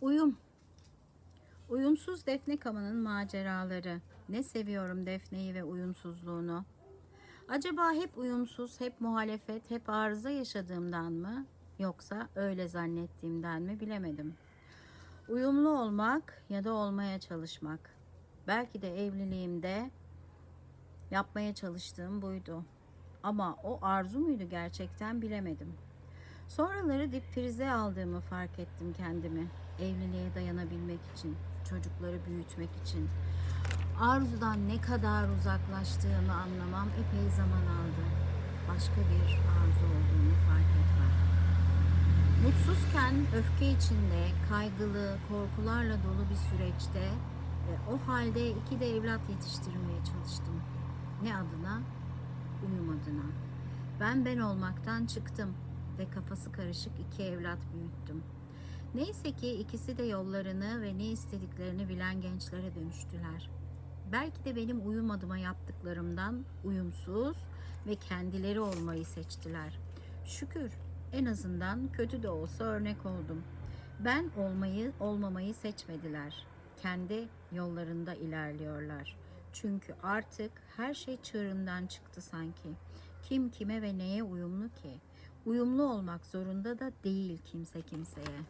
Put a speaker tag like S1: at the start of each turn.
S1: Uyum. Uyumsuz Defne Kama'nın maceraları. Ne seviyorum Defne'yi ve uyumsuzluğunu. Acaba hep uyumsuz, hep muhalefet, hep arıza yaşadığımdan mı? Yoksa öyle zannettiğimden mi bilemedim. Uyumlu olmak ya da olmaya çalışmak. Belki de evliliğimde yapmaya çalıştığım buydu. Ama o arzu muydu gerçekten bilemedim. Sonraları dip frize aldığımı fark ettim kendimi. Evliliğe dayanabilmek için, çocukları büyütmek için. Arzudan ne kadar uzaklaştığımı anlamam epey zaman aldı. Başka bir arzu olduğunu fark etmem. Mutsuzken öfke içinde, kaygılı, korkularla dolu bir süreçte ve o halde iki de evlat yetiştirmeye çalıştım. Ne adına? Uyum adına. Ben ben olmaktan çıktım ve kafası karışık iki evlat büyüttüm. Neyse ki ikisi de yollarını ve ne istediklerini bilen gençlere dönüştüler. Belki de benim uyumadıma yaptıklarımdan uyumsuz ve kendileri olmayı seçtiler. Şükür en azından kötü de olsa örnek oldum. Ben olmayı olmamayı seçmediler. Kendi yollarında ilerliyorlar. Çünkü artık her şey çığırından çıktı sanki. Kim kime ve neye uyumlu ki? Uyumlu olmak zorunda da değil kimse kimseye.